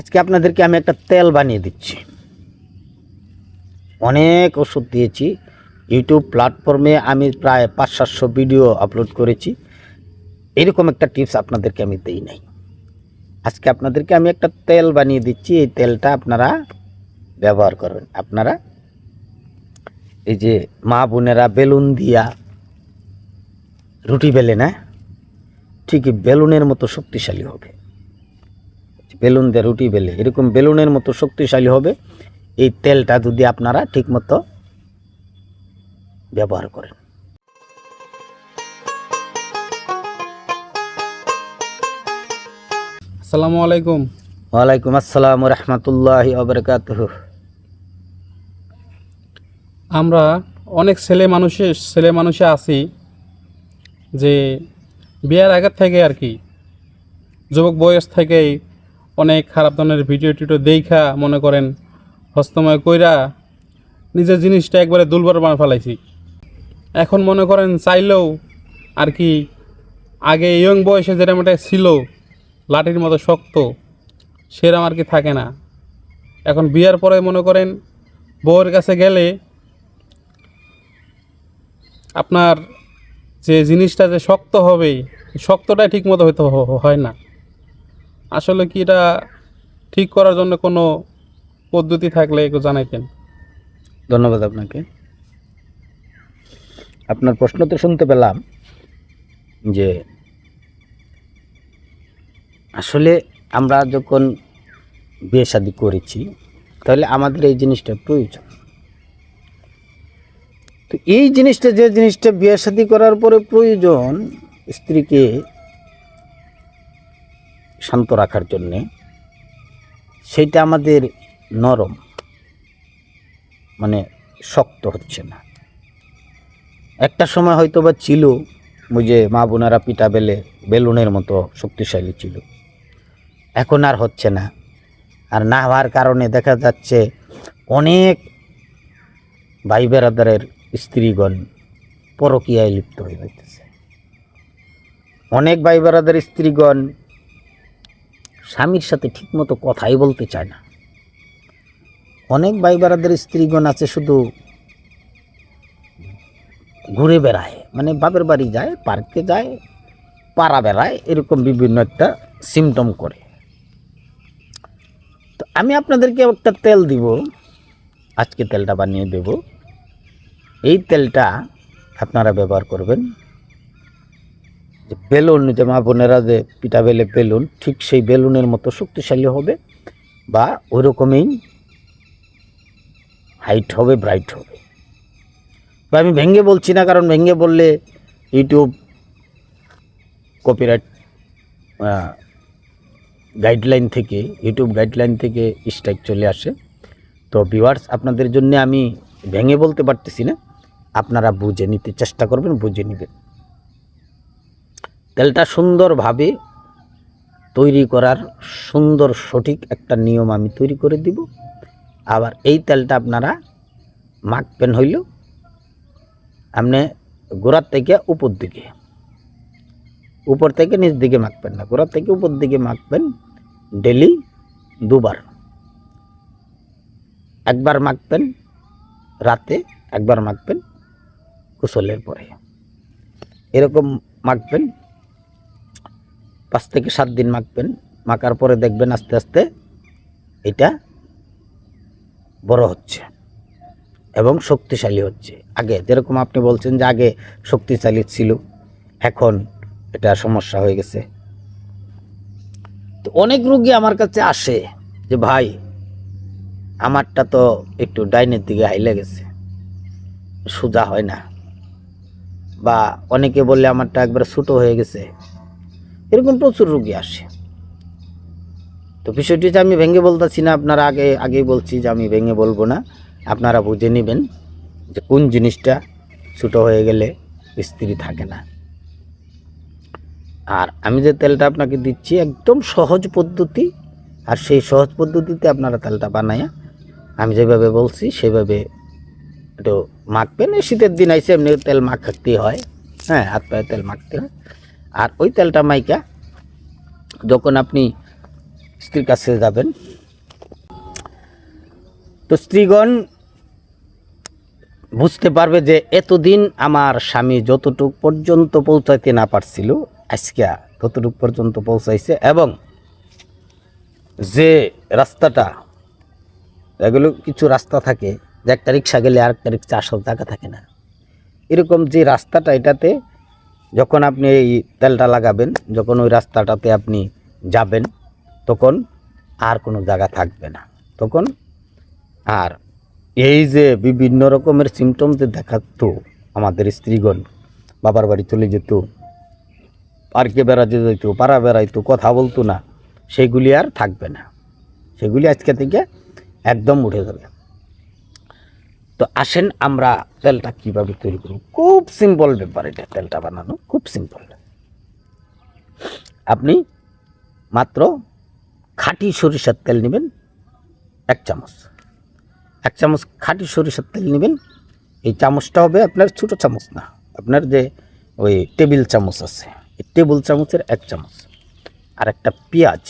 আজকে আপনাদেরকে আমি একটা তেল বানিয়ে দিচ্ছি। অনেক ওষুধ দিয়েছি। ইউটিউব প্ল্যাটফর্মে আমি প্রায় পাঁচ সাতশো ভিডিও আপলোড করেছি। এরকম একটা টিপস আপনাদেরকে আমি দিই নাই। আজকে আপনাদেরকে আমি একটা তেল বানিয়ে দিচ্ছি। এই তেলটা আপনারা ব্যবহার করবেন আপনারা এই যে মা বোনেরা বেলুন দিয়া রুটি বেলে না, ঠিকই বেলুনের মতো শক্তিশালী হবে। বেলুন দিয়ে রুটি বেলে। এরকম বেলুনের মতো শক্তিশালী হবে। এই তেলটা যদি আপনারা ঠিকমতো ব্যবহার করেন। আসসালামু আলাইকুম। ওয়ালাইকুম আসসালাম রহমতুল্লাহ আবরকাত আমরা অনেক ছেলে মানুষে ছেলে মানুষে আছি যে বিয়ের আগের থেকে আর কি যুবক বয়স থেকেই অনেক খারাপ ধরনের ভিডিও টিডিও দেখা মনে করেন, হস্তময় কইরা নিজের জিনিসটা একবারে দুর্বল বানা ফেলাইছি। এখন মনে করেন চাইলেও আর কি আগে ইয়ং বয়সে যেরকম একটা ছিল, লাঠির মতো শক্ত সেরকম আর কি থাকে না। এখন বিয়ার পরে মনে করেন বউয়ের কাছে গেলে আপনার যে জিনিসটা যে শক্ত হবে, শক্তটাই ঠিক মতো হয়তো হয় না। আসলে কি এটা ঠিক করার জন্য কোনো পদ্ধতি থাকলে একটু জানাইতেন। ধন্যবাদ আপনাকে। আপনার প্রশ্ন তো শুনতে পেলাম যে আসলে আমরা যখন বিয়ে শাদি করেছি, তাহলে আমাদের এই জিনিসটা প্রয়োজন। তো এই জিনিসটা, যে জিনিসটা বিয়ে শাদি করার পরে প্রয়োজন স্ত্রীকে শান্ত রাখার জন্যে, সেইটা আমাদের নরম মানে শক্ত হচ্ছে না। একটা সময় হয়তো বা ছিল যে মা বোনারা পিঠা বেলে, বেলুনের মতো শক্তিশালী ছিল। এখন আর হচ্ছে না। আর না হওয়ার কারণে দেখা যাচ্ছে, অনেক ভাই বেরাদারের স্ত্রীগণ পরকীয়ায় লিপ্ত হয়ে যাইতেছে অনেক ভাই বেরাদার স্ত্রীগণ স্বামীর সাথে ঠিকমতো কথাই বলতে চায় না। অনেক ভাই বেড়াদের স্ত্রীগণ আছে শুধু ঘুরে বেড়ায় মানে বাপের বাড়ি যায়, পার্কে যায়, পাড়া বেড়ায়, এরকম বিভিন্ন একটা সিমটম করে। তো আমি আপনাদেরকে একটা তেল দিব, আজকে তেলটা বানিয়ে দেব। এই তেলটা আপনারা ব্যবহার করবেন যে বেলুন, যে মা বোনেরা যে পিঠা বেলে বেলুন, ঠিক সেই বেলুনের মতো শক্তিশালী হবে বা ওই রকমই হাইট হবে ব্রাইট হবে। বা আমি ভেঙে বলছি না, কারণ ভেঙে বললে ইউটিউব কপিরাইট গাইডলাইন থেকে, ইউটিউব গাইডলাইন থেকে স্ট্রাইক চলে আসে। তো ভিউয়ার্স আপনাদের জন্য আমি ভেঙে বলতে পারতেছি না। আপনারা বুঝে নিতে চেষ্টা করবেন, বুঝে নেবেন। তেলটা সুন্দরভাবে তৈরি করার সুন্দর সঠিক একটা নিয়ম আমি তৈরি করে দিব। আবার এই তেলটা আপনারা মাখবেন হইল আপনি গোড়ার থেকে উপর দিকে। উপর থেকে নিচ দিকে মাখবেন না, গোড়ার থেকে উপর দিকে মাখবেন ডেলি দুবার। একবার মাখবেন রাতে, একবার মাখবেন কুশলের পরে। এরকম মাখবেন পাঁচ থেকে সাত দিন মাখবেন। মাখার পরে দেখবেন আস্তে আস্তে এটা বড় হচ্ছে এবং শক্তিশালী হচ্ছে। আগে যেরকম আপনি বলছেন যে আগে শক্তিশালী ছিল, এখন এটা সমস্যা হয়ে গেছে। তো অনেক রুগী আমার কাছে আসে যে, ভাই, আমারটা তো একটু ডাইনের দিকে হাইলে গেছে, সোজা হয় না। বা অনেকে বললে, আমারটা একবার ছোটো হয়ে গেছে। এরকম প্রচুর রুগী আসে। তো বিষয়টি যে আমি ভেঙে বলতেছি না, আপনারা আগে, আগেই বলছি যে আমি ভেঙে বলব না। আপনারা বুঝে নেবেন যে কোন জিনিসটা ছোটো হয়ে গেলে স্ত্রী থাকে না। আর আমি যে তেলটা আপনাকে দিচ্ছি একদম সহজ পদ্ধতি, আর সেই সহজ পদ্ধতিতে আপনারা তেলটা বানায়া আমি যেভাবে বলছি সেভাবে একটু মাখবেন। শীতের দিন আইসে এমনি তেল মাখাতেই হয়। হ্যাঁ হাত পায়ে তেল মাখতে হয়। আর ওই তেলটা মাইকা যখন আপনি স্ত্রীর কাছে যাবেন, তো স্ত্রীগণ বুঝতে পারবে যে এতদিন আমার স্বামী যতটুক পর্যন্ত পৌঁছাইতে না পারছিল, আজকে ততটুক পর্যন্ত পৌঁছাইছে এবং যে রাস্তাটা, এগুলো কিছু রাস্তা থাকে যে একটা রিক্সা গেলে আর একটা রিক্সা আসার জায়গা থাকে না। এরকম যে রাস্তাটা এটাতে যখন আপনি এই তেলটা লাগাবেন, যখন ওই রাস্তাটাতে আপনি যাবেন, তখন আর কোনো জায়গা থাকবে না। তখন আর এই যে বিভিন্ন রকমের সিমটম যে দেখাতো আমাদের স্ত্রীগণ, বাবার বাড়ি চলে যেত, পার্কে বেড়াতে যেত পাড়া বেড়াইতো, কথা বলতো না, সেগুলি আর থাকবে না। সেগুলি আজকে থেকে একদম উঠে যাবে। তো আসেন আমরা তেলটা কীভাবে তৈরি করব? খুব সিম্পল ব্যাপার এটা, তেলটা বানানো খুব সিম্পল আপনি মাত্র খাঁটি সরিষার তেল নেবেন এক চামচ। এক চামচ খাঁটি সরিষার তেল নেবেন। এই চামচটা হবে আপনার ছোটো চামচ না, আপনার যে ওই টেবিল চামচ আছে, এই টেবিল চামচের এক চামচ। আর একটা পেঁয়াজ,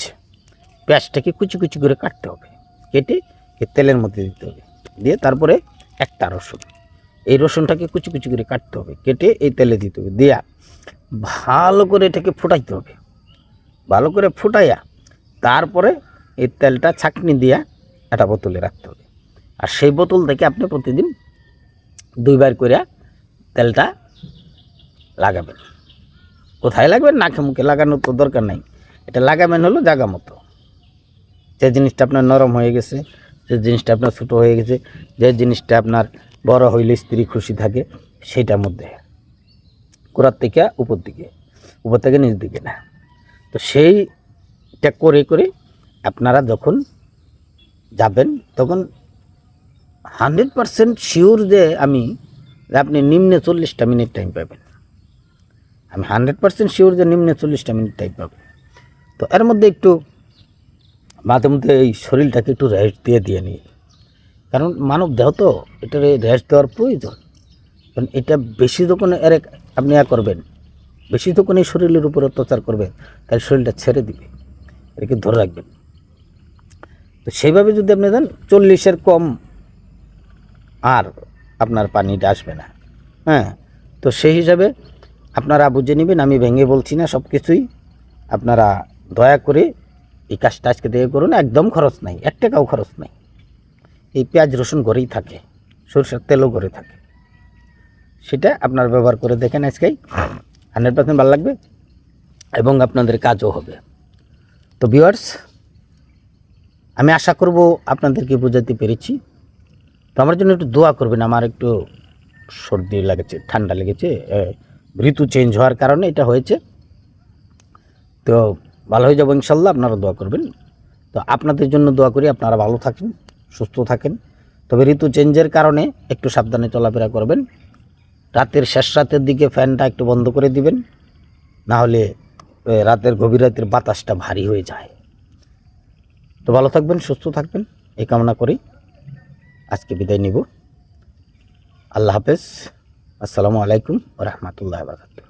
পেঁয়াজটাকে কুচি কুচি করে কাটতে হবে, কেটে তেলের মধ্যে দিতে হবে। দিয়ে তারপরে একটা রসুন। এই রসুনটাকে কুচি কুচি করে কাটতে হবে, কেটে এই তেলে দিতে হবে। দেয়া ভালো করে এটাকে ফুটাইতে হবে। ভালো করে ফুটাইয়া তারপরে এই তেলটা ছাকনি দিয়া একটা বোতলে রাখতে হবে। আর সেই বোতল থেকে আপনি প্রতিদিন দুইবার করে তেলটা লাগাবেন। কোথায় লাগবেন? নাকে মুখে লাগানোর তো দরকার নাই। এটা লাগাবেন হলো জাগা মতো। যে জিনিসটা আপনার নরম হয়ে গেছে যে জিনিসটা আপনার ছোটো হয়ে গেছে, যে জিনিসটা আপনার বড় হইলে স্ত্রী খুশি থাকে সেইটার মধ্যে। গোড়ার থেকে উপর দিকে, উপর থেকে নিচ দিকে না। তো সেইটা করে করে আপনারা যখন যাবেন, তখন হান্ড্রেড পারসেন্ট শিওর যে আমি আপনি নিম্নে চল্লিশটা মিনিট টাইম পাবেন। আমি হান্ড্রেড পারসেন্ট শিওর যে নিম্নে চল্লিশটা মিনিট টাইম পাবেন। তো এর মধ্যে একটু মাঝে মধ্যে এই শরীরটাকে একটু রেস্ট দিয়ে দিয়ে নিই। কারণ মানব দেহ তো, এটার রেস্ট দেওয়ার প্রয়োজন। কারণ এটা বেশি যখন এর আপনি ইয়া করবেন, বেশি যখন এই শরীরের উপর অত্যাচার করবেন, তাহলে শরীরটা ছেড়ে দিবে। এটাকে ধরে রাখবেন। তো সেইভাবে যদি আপনি দেন, চল্লিশের কম আর আপনার পানিটা আসবে না। হ্যাঁ তো সেই হিসাবে আপনারা বুঝে নেবেন, আমি ভেঙে বলছি না সব কিছুই আপনারা দয়া করে এই কাজটা আজকে থেকে করুন, একদম খরচ নাই, এক টাকাও খরচ নাই। এই পেঁয়াজ রসুন ঘরেই থাকে, সরষের তেলও ঘরে থাকে। সেটা আপনার ব্যবহার করে দেখেন আজকেই, হান্ড্রেড পার্সেন্ট ভালো লাগবে এবং আপনাদের কাজও হবে। তো ভিউয়ার্স, আমি আশা করব আপনাদেরকে বোঝাতে পেরেছি। তো আমার জন্য একটু দোয়া করবেন, আমার একটু সর্দি লেগেছে, ঠান্ডা লেগেছে ঋতু চেঞ্জ হওয়ার কারণে এটা হয়েছে। তো ভালো হয়ে যাব ইনশাল্লাহ, আপনারা দোয়া করবেন। তো আপনাদের জন্য দোয়া করি, আপনারা ভালো থাকেন, সুস্থ থাকেন। তবে ঋতু চেঞ্জের কারণে একটু সাবধানে চলাফেরা করবেন। রাতের শেষ রাতের দিকে ফ্যানটা একটু বন্ধ করে দিবেন। না হলে রাতের গভীর রাতের বাতাসটা ভারী হয়ে যায়। তো ভালো থাকবেন, সুস্থ থাকবেন, এই কামনা করি। আজকে বিদায় নিব। আল্লাহ হাফেজ। আসসালামু আলাইকুম রহমতুল্লাহ বারকাতুহ।